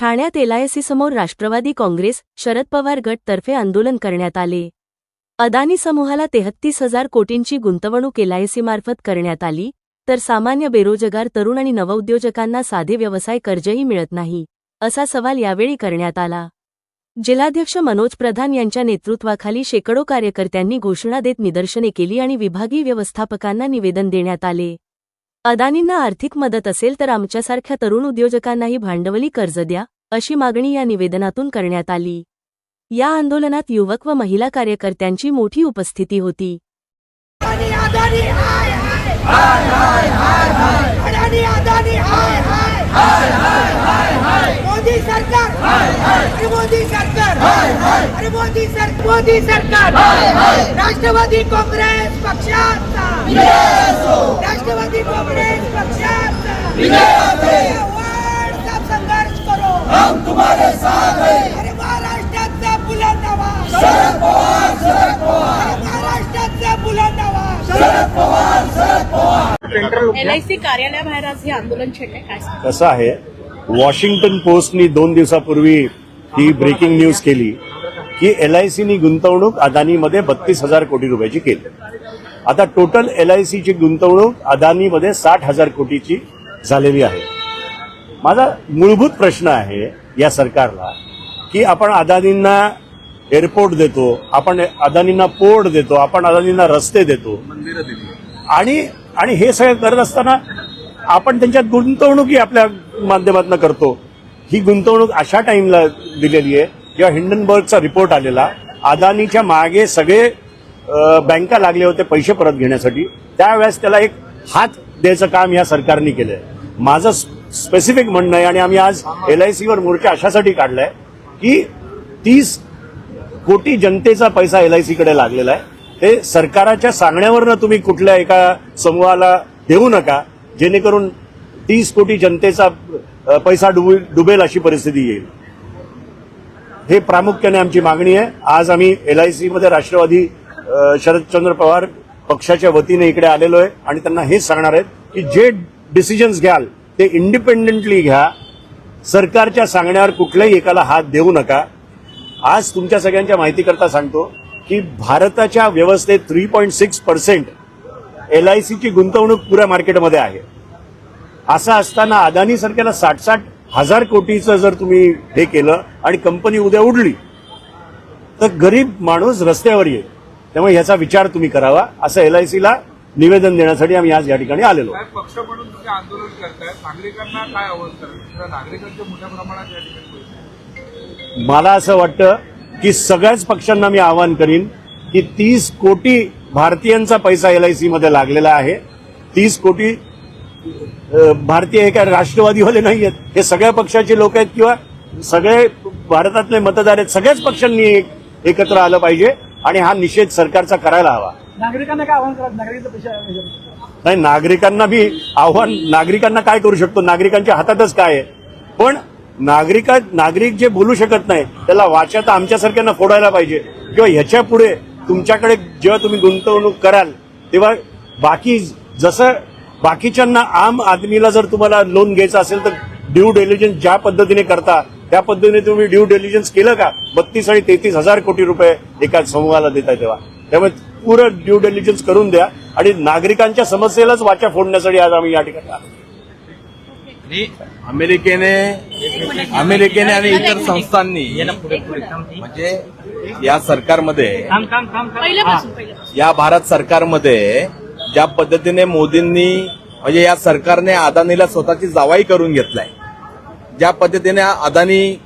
ठाण्यात एलआयसीसमोर राष्ट्रवादी काँग्रेस शरद पवार गटतर्फे आंदोलन करण्यात आले. अदानी समूहाला तेहत्तीस हजार कोटींची गुंतवणूक एलआयसीमार्फत करण्यात आली तर सामान्य बेरोजगार तरुण आणि नवउद्योजकांना साधे व्यवसाय कर्जही मिळत नाही असा सवाल यावेळी करण्यात आला. जिल्हाध्यक्ष मनोज प्रधान यांच्या नेतृत्वाखाली शेकडो कार्यकर्त्यांनी घोषणा देत निदर्शने केली आणि विभागीय व्यवस्थापकांना निवेदन देण्यात आले. अदानींना आर्थिक मदत असेल तर आमच्यासारख्या तरुण उद्योजकांनाही भांडवली कर्ज द्या अशी मागणी या निवेदनातून करण्यात आली. या आंदोलनात युवक व महिला कार्यकर्त्यांची मोठी उपस्थिती होती अदानी अदानी हाय हाय अदानी अदानी हाय हाय मोदी सरकार अरे मोदी सरकार अरे मोदी सर मोदी सरकार. राष्ट्रवादी काँग्रेस पक्षाचा. राष्ट्रवादी काँग्रेस पक्षाचा. वाढचा संघर्ष करो. हम तुम्हारे साथ अरे महाराष्ट्राचा बुलंदावा. शरद पवार शरद पवार. महाराष्ट्राचा बुलंदावा. एल आय सी कार्यालयाबाहेर आज हे आंदोलन छेडले. काय सांगता? कसं आहे? वॉशिंग्टन पोस्टनी दोन दिवसापूर्वी ही ब्रेकिंग न्यूज केली. की एल आय सीनी गुंतवणूक अदानीमध्ये बत्तीस हजार कोटी रुपयाची केली. आता टोटल एल आय सीची गुंतवणूक अदानीमध्ये साठ हजार कोटीची झालेली आहे. माझा मूलभूत प्रश्न आहे या सरकारला की आपण अदानींना एअरपोर्ट देतो आपण अदानींना पोर्ट देतो आपण अदानींना रस्ते देतो. आणि आणि हे सगळं करत असताना आपण त्यांच्यात गुंतवणूकही आपल्या माध्यमातून करतो. ही गुंतवणूक अशा टाइमला दिलेली आहे जेव्हा हिंडनबर्गचा रिपोर्ट आलेला. अदानीच्या मागे सगळे बँका लागले होते पैसे परत घेण्यासाठी. त्यावेळेस त्याला एक हात द्यायचं काम या सरकारने केलंय. माझं स्पेसिफिक म्हणणं आहे आणि आम्ही आज एल आय सीवर मोर्चा अशासाठी काढलाय की तीस कोटी जनतेचा पैसा एल आय सीकडे लागलेला आहे. ते सरकाराच्या सांगण्यावरनं तुम्ही कुठल्या एका समूहाला देऊ नका जेणेकरून तीस कोटी जनतेचा पैसा डुबेल अशी परिस्थिती येईल. हे प्रामुख्याने आमची मागणी आहे. आज आम्ही एल आय सीमध्ये राष्ट्रवादी शरदचंद्र पवार पक्षाच्या वतीने इकडे आलेलो आहे आणि त्यांना हेच सांगणार आहेत की जे डिसिजन्स घ्याल ते इंडिपेंडेंटली घ्या. सरकारच्या सांगण्यावर कुठल्याही एकाला हात देऊ नका. आज तुमच्या सगळ्यांच्या माहितीकरता सांगतो की भारताच्या व्यवस्थेत three point six percent L I सीची गुंतवणूक पुऱ्या मार्केटमध्ये आहे. असं असताना अदानी सरकारला साठ साठ हजार कोटीचं जर तुम्ही हे केलं आणि कंपनी उद्या उडली तर गरीब माणूस रस्त्यावर येईल. त्यामुळे ह्याचा विचार तुम्ही करावा. असं एल आय सीला निवेदन देण्यासाठी आम्ही आज या ठिकाणी आलेलो. पक्ष म्हणून तुम्ही आंदोलन नागरिकांना काय मोठ्या प्रमाणात या ठिकाणी. मला असं वाटतं की सगळ्याच पक्षांना मी आवाहन करीन की तीस कोटी भारतीयांचा पैसा एल आय सी मध्ये लागलेला आहे. तीस कोटी भारतीय हे काय राष्ट्रवादीवाले नाही आहेत. हे सगळ्या पक्षाचे लोक आहेत किंवा सगळे भारतातले मतदार आहेत. सगळ्याच पक्षांनी एक- एकत्र आलं पाहिजे आणि हा निषेध सरकारचा करायला हवा. नागरिकांना काय आव्हान करा पैसा नाही नागरिकांना बी आव्हान नागरिकांना काय करू शकतो? नागरिकांच्या हातातच काय आहे? पण नागरिका नागरिक जे बोलू शकत नाही त्याला वाचा तर आमच्यासारख्यांना फोडायला पाहिजे. किंवा ह्याच्या पुढे तुमच्याकडे जेव्हा तुम्ही गुंतवणूक कराल तेव्हा बाकी जसं बाकीच्यांना आम आदमीला जर तुम्हाला लोन घ्यायचं असेल तर ड्यू डेलिजन्स ज्या पद्धतीने करता त्या पद्धतीने तुम्ही ड्यू डेलिजन्स केलं का? बत्तीस आणि तेहतीस हजार कोटी रुपये एका समूहाला देताय तेव्हा. त्यामुळे पुरं ड्यू डेलिजन्स करून द्या आणि नागरिकांच्या समस्येलाच वाचा फोडण्यासाठी आज आम्ही या ठिकाणी आलो. अमेरिकेने अमेरिकेने आणि इतर संस्थांनी म्हणजे या सरकारमध्ये या भारत सरकारमध्ये ज्या पद्धतीने मोदींनी म्हणजे या सरकारने अदानीला स्वतःची जावाई करून घेतलाय. ज्या पद्धतीने अदानी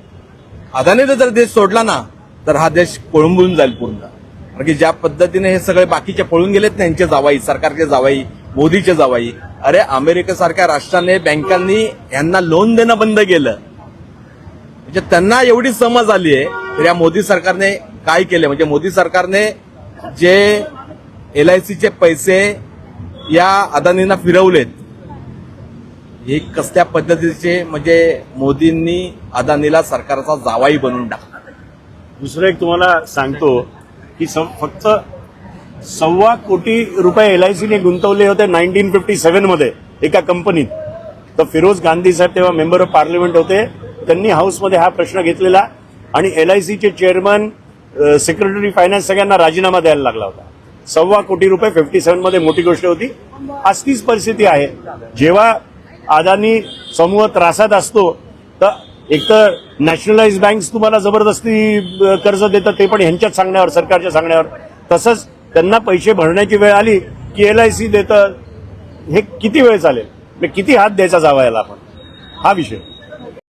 अदानीने जर देश सोडला ना तर हा देश कोळंबून जाईल पूर्ण. कारण की ज्या पद्धतीने हे सगळे बाकीचे पळून गेलेत त्यांचे जावाई सरकारचे जावाई मोदीचे जावाई अरे अमेरिकेसारख्या राष्ट्राने बँकांनी यांना लोन देणं बंद केलं. म्हणजे त्यांना एवढी समज आली आहे तर या मोदी सरकारने काय केले? म्हणजे मोदी सरकारने जे एल आय सीचे पैसे या अदानींना फिरवलेत. हे कसल्या पद्धतीचे म्हणजे मोदींनी अदानीला सरकारचा जावाई बनवून टाकला. दुसरं एक तुम्हाला सांगतो की सम फक्त सव्वा कोटी रुपये एल आय सीने गुंतवले होते नाईन्टीन फिफ्टी सेव्हनमध्ये एका कंपनीत. तर फिरोज गांधी साहेब तेव्हा मेंबर ऑफ पार्लमेंट होते. त्यांनी हाऊसमध्ये हा प्रश्न घेतलेला आणि एल आय सीचे चेअरमन सेक्रेटरी फायनान्स सगळ्यांना राजीनामा द्यायला लागला होता. सव्वा कोटी रुपये फिफ्टी सेवनमध्ये मोठी गोष्ट होती. आज तीच परिस्थिती आहे. जेव्हा अदानी समूह त्रासात असतो तर एक तर नॅशनलाइज बँक्स तुम्हाला जबरदस्ती कर्ज देतात ते पण ह्यांच्याच सांगण्यावर सरकारच्या सांगण्यावर. तसंच त्यांना पैसे भरण्याची वेळ आली की एल आय सी देतं हे किती वेळ चालेल? म्हणजे किती हात द्यायचा जावा याला आपण? हा विषय.